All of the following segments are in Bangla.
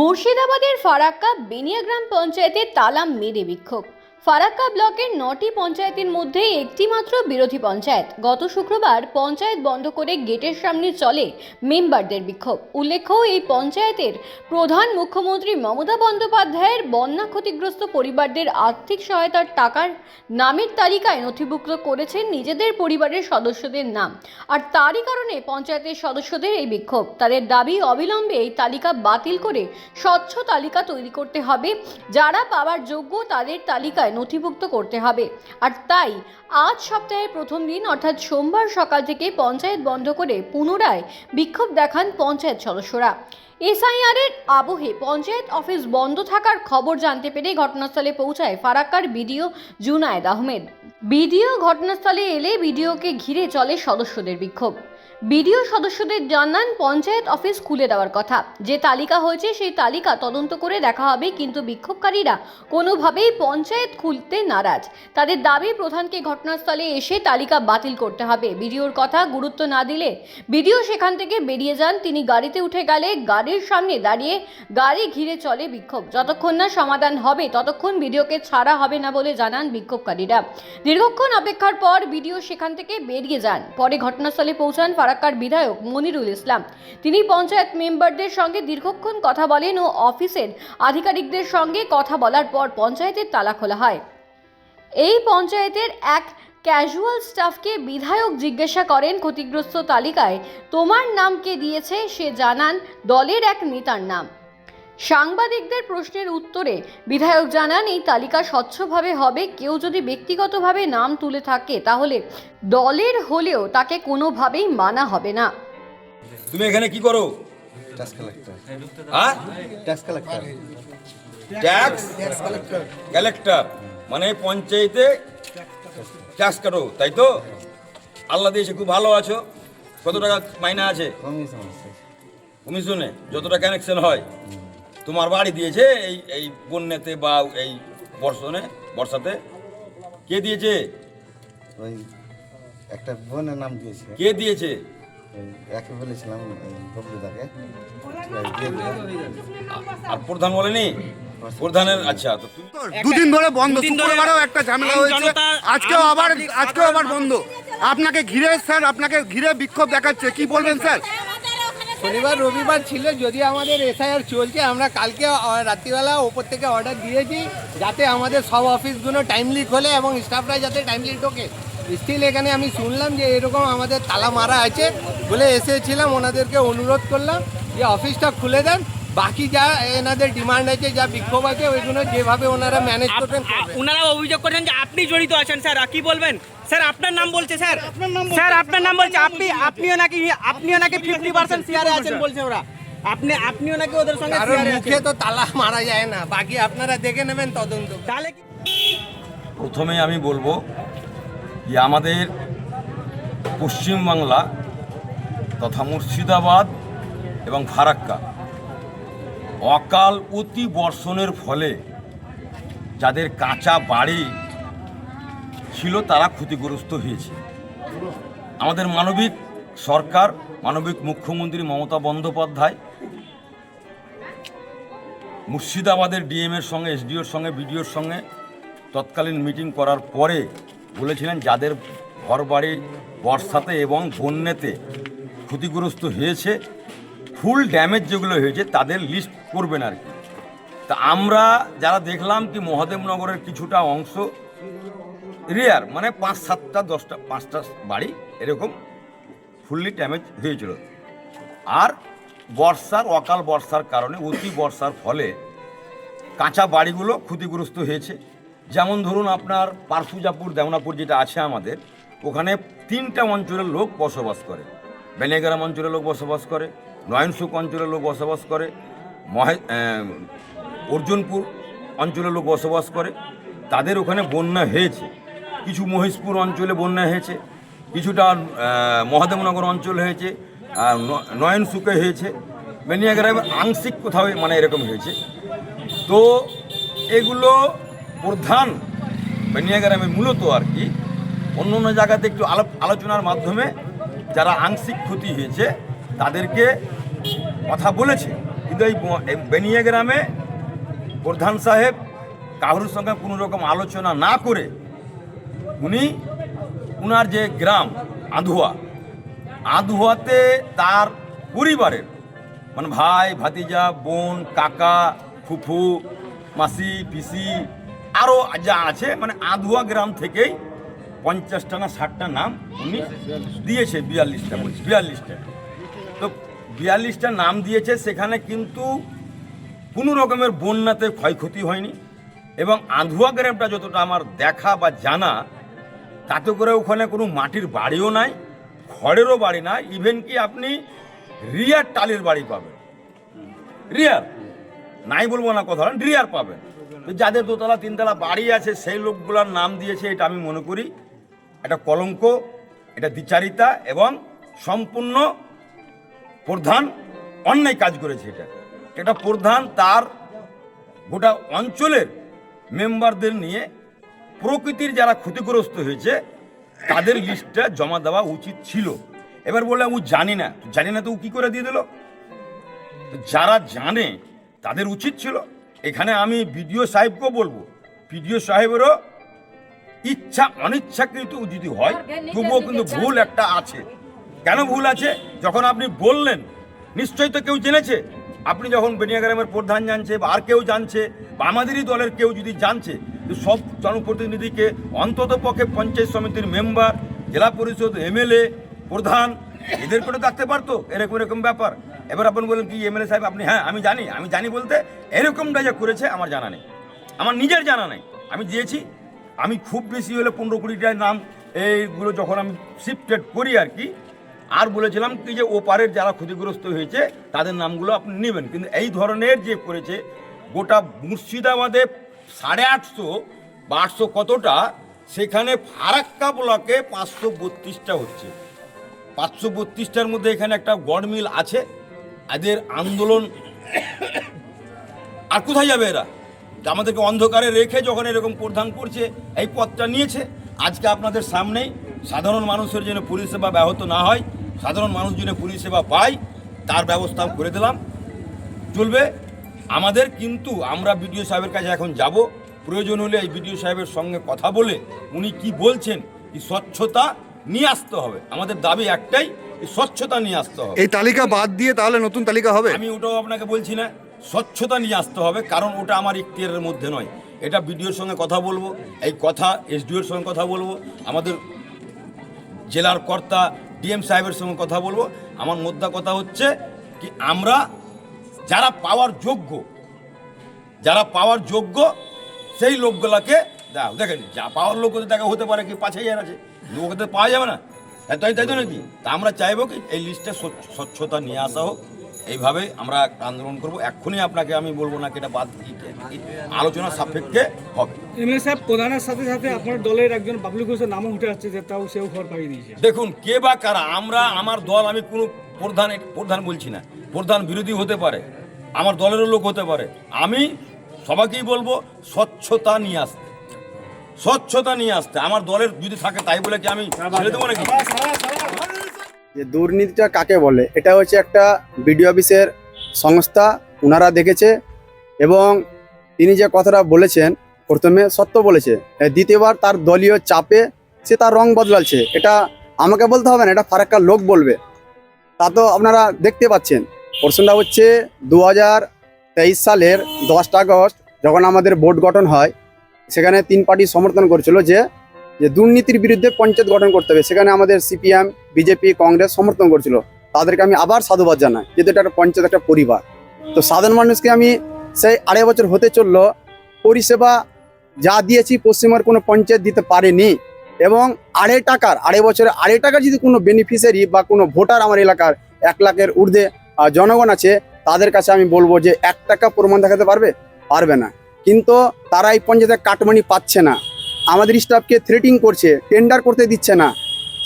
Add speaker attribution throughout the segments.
Speaker 1: মুর্শিদাবাদের ফারাক্কা বেনিয়াগ্রাম পঞ্চায়েতে তালাম মেরে বিক্ষোভ। ফারাক্কা ব্লকের নটি পঞ্চায়েতের মধ্যে একটি মাত্র বিরোধী পঞ্চায়েত। গত শুক্রবার পঞ্চায়েত বন্ধ করে গেটের সামনে চলে মেম্বারদের বিক্ষোভ। উল্লেখ্য, এই পঞ্চায়েতের প্রধান মুখ্যমন্ত্রী মমতা বন্দ্যোপাধ্যায়ের বন্যা ক্ষতিগ্রস্ত পরিবারদের আর্থিক সহায়তার টাকার নামের তালিকায় নথিভুক্ত করেছেন নিজেদের পরিবারের সদস্যদের নাম। আর তারই কারণে পঞ্চায়েতের সদস্যদের এই বিক্ষোভ। তাদের দাবি অবিলম্বে এই তালিকা বাতিল করে স্বচ্ছ তালিকা তৈরি করতে হবে। যারা পাওয়ার যোগ্য তাদের তালিকায় নথিভুক্ত করতে হবে। আর তাই, আজ সপ্তাহের প্রথম দিন, অর্থাৎ সোমবার সকাল থেকে পঞ্চায়েত বন্ধ করে পুনরায় বিক্ষোভ দেখান পঞ্চায়েত সদস্যরা। এসআইআর এর আবহে পঞ্চায়েত অফিস বন্ধ থাকার খবর জানতে পেরে ঘটনাস্থলে পৌঁছায় ফারাক্কার বিডিও জুনায়েদ আহমেদ। বিডিও ঘটনাস্থলে এলে বিডিওকে ঘিরে চলে সদস্যদের বিক্ষোভ। বিডিও সদস্যদের জানান, পঞ্চায়েত অফিস খুলে দেওয়ার কথা। যে তালিকা হয়েছে, সেই তালিকা তদন্ত করে দেখা হবে, কিন্তু বিক্ষোভকারীরা কোনোভাবেই পঞ্চায়েত খুলতে নারাজ। তাদের দাবি, প্রধানকে ঘটনাস্থলে এসে তালিকা বাতিল করতে হবে। বিডিওর কথা গুরুত্ব না দিলে বিডিও সেখান থেকে বেরিয়ে যান। তিনি গাড়িতে উঠে গেলে গাড়ির সামনে দাঁড়িয়ে গাড়ি ঘিরে চলে বিক্ষোভ। যতক্ষণ না সমাধান হবে, ততক্ষণ বিডিওকে ছাড়া হবে না বলে জানান বিক্ষোভকারীরা। দীর্ঘক্ষণ অপেক্ষার পর বিডিও সেখান থেকে বেরিয়ে যান। পরে ঘটনাস্থলে পৌঁছান ফারাক্কার বিধায়ক মনিরুল ইসলাম। তিনি পঞ্চায়েত মেম্বারদের সঙ্গে দীর্ঘক্ষণ কথা বলেন ও অফিসের আধিকারিকদের সঙ্গে কথা বলার পর পঞ্চায়েতের তালা খোলা হয়। এই পঞ্চায়েতের এক ক্যাজুয়াল স্টাফকে বিধায়ক জিজ্ঞাসা করেন ক্ষতিগ্রস্ত তালিকায়, তোমার নাম কে দিয়েছে? সে জানান, দলের এক নেতার নাম। সাংবাদিকদের প্রশ্নের উত্তরে বিধায়ক জানান এই তালিকা স্বচ্ছভাবে হবে। কেউ যদি ব্যক্তিগতভাবে নাম তুলে থাকে তাহলে দলের হলেও তাকে কোনোভাবেই মানা হবে না।
Speaker 2: তুমি এখানে কি করো?
Speaker 3: ট্যাক্স কালেক্টর
Speaker 2: হ্যাঁ?
Speaker 3: ট্যাক্স কালেক্টর
Speaker 2: ট্যাক্স কালেক্টর মানে পঞ্চায়েতে ট্যাক্স কাটো তাই তো? আল্লাহ দিয়েছে খুব ভালো আছো। কত টাকা মাইনা আছে?
Speaker 3: কমিশন আছে।
Speaker 2: কমিশনে যতটা কানেকশন হয়। তোমার বাড়ি দিয়েছে এই এই বন্যাতে বা এই বর্ষণে বর্ষাতে? কে দিয়েছে?
Speaker 3: ওই একটা বোনের নাম দিয়েছে।
Speaker 2: কে দিয়েছে?
Speaker 3: একে বলেছিলাম ববলুদাকে।
Speaker 2: আর প্রধান বলেনি? প্রধানের আচ্ছা তো
Speaker 4: দুদিন ধরে বন্ধ শুক্রবারেও একটা ঝামেলা হয়েছে। আজকেও আবার আজকেও আবার বন্ধ। আপনাকে ঘিরে স্যার আপনাকে ঘিরে বিক্ষোভ দেখাচ্ছে। কি বলবেন স্যার?
Speaker 5: শনিবার, রবিবার ছিল, যদি আমাদের এসআইআর চলছে, আমরা কালকে রাত্রিবেলা ওপর থেকে অর্ডার দিয়েছি, যাতে আমাদের সব অফিসগুলো টাইমলি খোলে এবং স্টাফরা যাতে টাইমলি ঢোকে। স্টিল এখানে আমি শুনলাম যে এরকম আমাদের তালা মারা আছে বলে এসেছিলাম, ওনাদেরকে অনুরোধ করলাম যে অফিসটা খুলে দেন বাকি যা এনাদের ডিমান্ড আছে যা বিক্ষোভ আছে ওইগুলো যেভাবে ওনারা ম্যানেজ করবেন
Speaker 6: ওনারা অভিযোগ করেন যে আপনি জড়িত আছেন স্যার। আর কি বলবেন? স্যার আপনার নাম বলছে স্যার। স্যার আপনার নাম বলছে আপনি আপনিও নাকি আপনিও নাকি ফিফটি পার্সেন্ট শেয়ারে আছেন বলছে ওরা। আপনি আপনিও নাকি ওদের সঙ্গে শেয়ারে
Speaker 5: মুখে তো তালা মারা যায় না বাকি আপনারা দেখে নেবেন তদন্ত।
Speaker 6: তাহলে কি
Speaker 2: প্রথমে আমি বলব যে আমাদের পশ্চিমবাংলা তথা মুর্শিদাবাদ এবং ফারাক্কা অকাল অতি বর্ষণের ফলে যাদের কাঁচা বাড়ি ছিল, তারা ক্ষতিগ্রস্ত হয়েছে। আমাদের মানবিক সরকার, মানবিক মুখ্যমন্ত্রী মমতা বন্দ্যোপাধ্যায়, মুর্শিদাবাদের ডিএমের সঙ্গে, এসডিওর সঙ্গে, বিডিওর সঙ্গে তৎকালীন মিটিং করার পরে বলেছিলেন, যাদের ঘরবাড়ি বর্ষাতে এবং বন্যাতে ক্ষতিগ্রস্ত হয়েছে, ফুল ড্যামেজ যেগুলো হয়েছে, তাদের লিস্ট করবেন আর কি। তা আমরা যারা দেখলাম কি মহাদেবনগরের কিছুটা অংশ রেয়ার মানে পাঁচ সাতটা, দশটা, পাঁচটা বাড়ি এরকম ফুললি ড্যামেজ হয়েছিল। আর বর্ষার, অকাল বর্ষার কারণে, অতি বর্ষার ফলে কাঁচা বাড়িগুলো ক্ষতিগ্রস্ত হয়েছে। যেমন ধরুন আপনার পারফুজাপুর, দেওনাপুর যেটা আছে আমাদের, ওখানে তিনটা অঞ্চলের লোক বসবাস করে। বেনেগ্রাম অঞ্চলের লোক বসবাস করে নয়নসুক অঞ্চলের লোক বসবাস করে মহে অর্জুনপুর অঞ্চলের লোক বসবাস করে। তাদের ওখানে বন্যা হয়েছে। কিছু মহিষপুর অঞ্চলে বন্যা হয়েছে, কিছুটা মহাদেবনগর অঞ্চল হয়েছে নয়নসুকে হয়েছে। বেনিয়াগ্রামে আংশিক কোথাও মানে এরকম হয়েছে। তো এগুলো প্রধান বেনিয়াগ্রামে মূলত আর কি। অন্য অন্য জায়গাতে একটু আলোচনার মাধ্যমে যারা আংশিক ক্ষতি হয়েছে, তাদেরকে কথা বলেছে। এই বেনিয়া গ্রামে প্রধান সাহেব কারোর সঙ্গে কোনো রকম আলোচনা না করে উনি উনার যে গ্রাম, আধুয়া, আধুয়াতে তার পরিবারের মানে ভাই, ভাতিজা, বোন, কাকা, ফুফু, মাসি, পিসি আরও যা আছে মানে আধুয়া গ্রাম থেকেই পঞ্চাশটা না ষাটটা নাম উনি দিয়েছে, বিয়াল্লিশটা বলছি, বিয়াল্লিশটা। তো বিয়াল্লিশটা নাম দিয়েছে, সেখানে কিন্তু কোনো রকমের বন্যাতে ক্ষয়ক্ষতি হয়নি। এবং আধুয়া গ্রামটা যতটা আমার দেখা বা জানা, তাতে করে ওখানে কোনো মাটির বাড়িও নাই, খড়েরও বাড়ি নাই ইভেন কি আপনি রিয়ার টালির বাড়ি পাবেন। রিয়ার? নাই বলব না কথা রিয়ার পাবেন। যাদের দোতলা, তিনতলা বাড়ি আছে, সেই লোকগুলোর নাম দিয়েছে, এটা আমি মনে করি। এটা কলঙ্ক, এটা দ্বিচারিতা এবং সম্পূর্ণ প্রধান অন্যায় কাজ করেছে এটা। এটা প্রধান তার গোটা অঞ্চলের মেম্বারদের নিয়ে প্রকৃতির যারা ক্ষতিগ্রস্ত হয়েছে তাদের লিস্টটা জমা দেওয়া উচিত ছিল। এবার বললাম ও জানি না। জানি না তো ও কী করে দিয়ে দিল? যারা জানে তাদের উচিত ছিল। এখানে আমি বিডিও সাহেবকেও বলব বিডিও সাহেবেরও ইচ্ছা অনিচ্ছাকৃত যদি হয় তবুও কিন্তু ভুল একটা আছে। কেন ভুল আছে? যখন আপনি বললেন, নিশ্চয়ই তো কেউ জেনেছে। আপনি যখন বেনিয়াগ্রামের প্রধান জানছে, বা আর কেউ জানছে, বা আমাদেরই দলের কেউ যদি জানছে সব জনপ্রতিনিধিকে অন্তত পক্ষে পঞ্চায়েত সমিতির মেম্বার, জেলা পরিষদ এমএলএ, প্রধান, এদের করে থাকতে পারতো? এরকম এরকম ব্যাপার। এবার আপনি বলেন কি, এমএলএ সাহেব, আপনি হ্যাঁ আমি জানি আমি জানি বলতে এরকমটা যা করেছে, আমার জানা নেই। আমার নিজের জানা নেই। আমি দিয়েছি। আমি খুব বেশি হলে পনেরো কুড়িটার নাম, এইগুলো যখন আমি শিফটেড করি আর কি আর বলেছিলাম কি যে ওপারের যারা ক্ষতিগ্রস্ত হয়েছে, তাদের নামগুলো আপনি নেবেন। কিন্তু এই ধরনের যে করেছে, গোটা মুর্শিদাবাদে সাড়ে আটশো বা কতটা, সেখানে ফারাক্কা ব্লকে পাঁচশো বত্রিশটা হচ্ছে। পাঁচশো বত্রিশটার মধ্যে এখানে একটা গড় মিল আছে। এদের আন্দোলন আর কোথায় যাবে এরা? আমাদেরকে অন্ধকারে রেখে যখন এরকম প্রধান করছে, এই পথটা নিয়েছে। আজকে আপনাদের সামনেই সাধারণ মানুষের জন্য পরিষেবা ব্যাহত না হয়। সাধারণ মানুষ যেন পরিষেবা পায় তার ব্যবস্থা করে দিলাম। চলবে। আমাদের কিন্তু আমরা বিডিও সাহেবের কাছে এখন যাব। প্রয়োজন হলে এই বিডিও সাহেবের সঙ্গে কথা বলে উনি কি বলছেন কি স্বচ্ছতা নিয়ে আসতে হবে। আমাদের দাবি একটাই স্বচ্ছতা নিয়ে আসতে হবে।
Speaker 4: এই তালিকা বাদ দিয়ে তাহলে নতুন তালিকা হবে?
Speaker 2: আমি ওটাও আপনাকে বলছি না স্বচ্ছতা নিয়ে আসতে হবে কারণ ওটা আমার ইখতিয়ারের মধ্যে নয়। এটা বিডিওর সঙ্গে কথা বলব এই কথা এসডিওর সঙ্গে কথা বলব। আমাদের জেলার কর্তা ডিএম সাহেবের সঙ্গে কথা বলব। আমার মোদ্দা কথা হচ্ছে কি, আমরা যারা পাওয়ার যোগ্য, যারা পাওয়ার যোগ্য, সেই লোকগুলাকে দাও। দেখেন, যা পাওয়ার লোক দেখা হতে পারে কি, পাঁচ হাজার আছে। ওকে পাওয়া যাবে না। তাই তাই তাই তো নাকি? তা আমরা চাইব কি, এই লিস্টে স্বচ্ছতা নিয়ে আসা হোক। এইভাবে আমরা আন্দোলন করব। এক্ষুনি আপনাকে আমি বলব না এটা বাদ দিয়ে আলোচনা সাপেক্ষে হবে।
Speaker 7: এমএলএ সাহেব প্রধানের সাথে সাথে আপনার দলের একজন বাবলু ঘোষের নামও উঠে আসছে যে তাও সেও ঘর পাইয়ে দিয়েছে।
Speaker 2: দেখুন কে বা কারা আমরা আমার দল আমি কোনো প্রধান প্রধান বলছি না। প্রধান বিরোধী হতে পারে আমার দলেরও লোক হতে পারে। আমি সবাইকেই বলব স্বচ্ছতা নিয়ে আসতে। স্বচ্ছতা নিয়ে আসতে। আমার দলের যদি থাকে তাই বলে কি আমি ছেড়ে দেবো নাকি?
Speaker 8: যে দুর্নীতিটা কাকে বলে, এটা হচ্ছে একটা বিডিও অফিসের সংস্থা ওনারা দেখেছে এবং তিনি যে কথাটা বলেছেন, প্রথমে সত্য বলেছে দ্বিতীয়বার তার দলীয় চাপে সে তার রং বদলাচ্ছে। এটা আমাকে বলতে হবে না, এটা ফারাক্কার লোক বলবে। তা তো আপনারা দেখতে পাচ্ছেন। প্রশ্নটা হচ্ছে দু সালের দশটা আগস্ট যখন আমাদের বোর্ড গঠন হয়, সেখানে তিন পার্টি সমর্থন করেছিল যে যে দুর্নীতির বিরুদ্ধে পঞ্চায়েত গঠন করতে হবে। সেখানে আমাদের সিপিএম, বিজেপি, কংগ্রেস সমর্থন করছিল। তাদেরকে আমি আবার সাধুবাদ জানাই যেহেতু এটা একটা পঞ্চায়েত, একটা পরিবার। তো সাধারণ মানুষকে আমি সেই আড়াই বছর হতে চলল, পরিষেবা যা দিয়েছি পশ্চিমবঙ্গের কোনো পঞ্চায়েত দিতে পারেনি এবং আড়াই টাকার, আড়াই বছরে আড়াই টাকার যদি কোনো বেনিফিশিয়ারি বা কোনো ভোটার আমার এলাকার এক লাখের ঊর্ধ্বে জনগণ আছে, তাদের কাছে আমি বলব যে এক টাকা প্রমাণ দেখাতে পারবে? পারবে না। কিন্তু তারা এই পঞ্চায়েতে কাটমানি পাচ্ছে না। আমাদের স্টাফকে থ্রেটিং করছে টেন্ডার করতে দিচ্ছে না।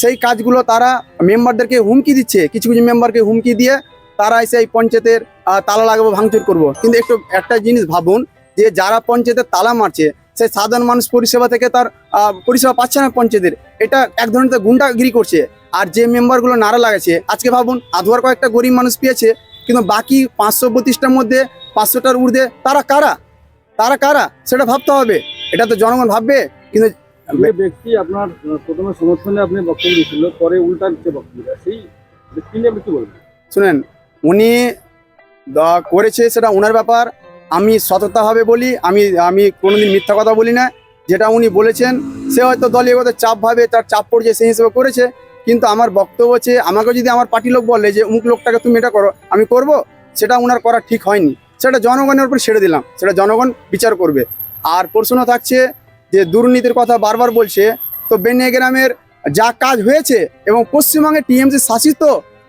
Speaker 8: সেই কাজগুলো তারা মেম্বারদেরকে হুমকি দিচ্ছে, কিছু কিছু মেম্বারকে হুমকি দিয়ে তারা এসে এই পঞ্চায়েতের তালা লাগাবো, ভাঙচুর করব। কিন্তু একটু, একটা জিনিস ভাবুন, যে যারা পঞ্চায়েতের তালা মারছে, সেই সাধারণ মানুষ পরিষেবা থেকে তার পরিষেবা পাচ্ছে না পঞ্চায়েতের। এটা এক ধরনের গুন্ডাগিরি করছে। আর যে মেম্বারগুলো নাড়া লাগাচ্ছে আজকে ভাবুন, আধুয়ার কয়েকটা গরিব মানুষ পেয়েছে, কিন্তু বাকি পাঁচশো বত্রিশটার মধ্যে পাঁচশোটার ঊর্ধ্বে তারা কারা? তারা কারা? সেটা ভাবতে হবে। এটা তো জনগণ ভাববে কিন্তু
Speaker 7: ব্যক্তি আপনার প্রথমে সমর্থনে আপনি বক্তব্য দিয়েছিল পরে উল্টা দিচ্ছে বক্তব্য সেই ব্যক্তি নিয়ে আপনি কি বলবেন?
Speaker 8: শুনেন উনি দ- করেছে সেটা ওনার ব্যাপার আমি সততাভাবে বলি আমি আমি কোনোদিন মিথ্যা কথা বলি না যেটা উনি বলেছেন সে হয়তো দলীয়গত চাপ ভাবে তার চাপ পড়ছে সেই হিসেবে করেছে কিন্তু আমার বক্তব্য হচ্ছে আমাকে যদি আমার পার্টি লোক বলে যে অমুক লোকটাকে তুমি এটা করো আমি করব সেটা ওনার করা ঠিক হয়নি। সেটা জনগণের উপর ছেড়ে দিলাম সেটা জনগণ বিচার করবে। আর প্রশ্ন থাকছে যে দুর্নীতির কথা বারবার বলছে, তো বেনিয়া গ্রামের যা কাজ হয়েছে এবং পশ্চিমবঙ্গে টিএমসি শাসিত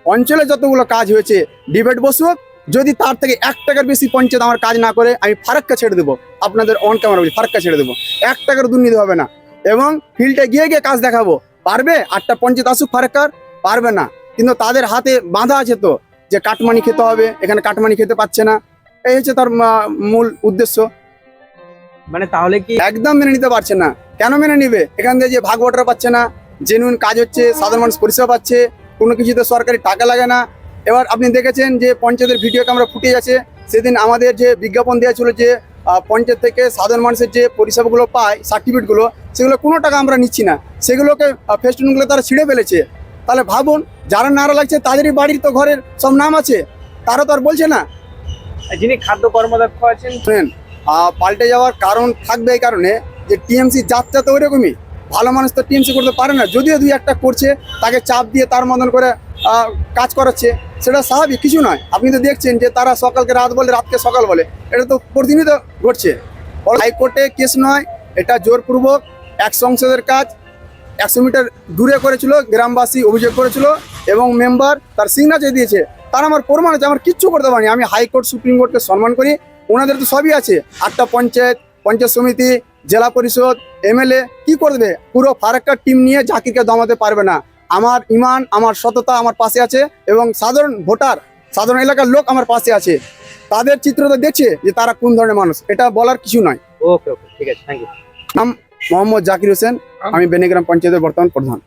Speaker 8: অঞ্চলে যতগুলো কাজ হয়েছে, ডিবেট বসুক যদি তার থেকে এক টাকার বেশি পঞ্চায়েত আমার কাজ না করে, আমি ফারাক্কা ছেড়ে দেবো। আপনাদের অন ক্যামেরা বলি, ফারাক্কা ছেড়ে দেবো। এক টাকার দুর্নীতি হবে না। এবং ফিল্ডে গিয়ে গিয়ে কাজ দেখাবো। পারবে? আটটা পঞ্চায়েত আসুক ফারাক্কার, পারবে না। কিন্তু তাদের হাতে বাঁধা আছে তো, যে কাটমানি খেতে হবে। এখানে কাটমানি খেতে পাচ্ছে না। এই হচ্ছে তার মূল উদ্দেশ্য।
Speaker 6: মানে তাহলে কি
Speaker 8: একদম মেনে নিতে পারছে না। কেন মেনে নিবে? এখান থেকে যে ভাগ বটরা পাচ্ছে না জেনুইন কাজ হচ্ছে সাধারণ মানুষ পরিষেবা পাচ্ছে কোনো কিছুতে সরকারি টাকা লাগে না। এবার আপনি দেখেছেন যে পঞ্চায়েতের ভিডিও ক্যামেরা ফুটে যাচ্ছে সেদিন আমাদের যে বিজ্ঞাপন দেওয়া ছিল যে পঞ্চায়েত থেকে সাধারণ মানুষের যে পরিষেবাগুলো পায় সার্টিফিকেটগুলো সেগুলো কোনো টাকা আমরা নিচ্ছি না। সেগুলোকে ফেস্টুনগুলো তারা ছিঁড়ে ফেলেছে। তাহলে ভাবুন যারা নাড়া লাগছে তাদেরই বাড়ির তো ঘরের সব নাম আছে। তারা তো আর বলছে না।
Speaker 6: যিনি খাদ্য কর্মদক্ষ আছেন
Speaker 8: শুনেন পাল্টে যাওয়ার কারণ থাকবে এই কারণে যে টিএমসি যাত্রা তো ওইরকমই। ভালো মানুষ তো টিএমসি করতে পারে না। যদিও দুই একটা করছে, তাকে চাপ দিয়ে তার মতন করে কাজ করাচ্ছে, সেটা স্বাভাবিক, কিছু নয়। আপনি তো দেখছেন যে তারা সকালকে রাত বলে, রাতকে সকাল বলে। এটা তো প্রতিনিয়ত ঘটছে। হাইকোর্টে কেস নয়, এটা জোরপূর্বক এক সংসদের কাজ। একশো মিটার দূরে করেছিল, গ্রামবাসী অভিযোগ করেছিল, এবং মেম্বার তার সিগনেচার দিয়েছে। তার আমার প্রমাণ আছে, আমার কিচ্ছু করতে পারিনি। আমি হাইকোর্ট, সুপ্রিম কোর্টকে সম্মান করি। ওনাদের তো সবই আছে। আটটা পঞ্চায়েত পঞ্চায়েত সমিতি জেলা পরিষদ এমএলএ কি করবে? পুরো ফারাক্কার টিম নিয়ে জাকিরকে দমাতে পারবে না। আমার ইমান আমার সততা আমার পাশে আছে এবং সাধারণ ভোটার সাধারণ এলাকার লোক আমার পাশে আছে। তাদের চিত্র তো দেখছে যে তারা কোন ধরনের মানুষ। এটা বলার কিছু নয়।
Speaker 6: ওকে ওকে ঠিক আছে থ্যাংক ইউ
Speaker 8: নাম মোহাম্মদ জাকির হোসেন আমি বেনিগ্রাম পঞ্চায়েতের বর্তমান প্রধান।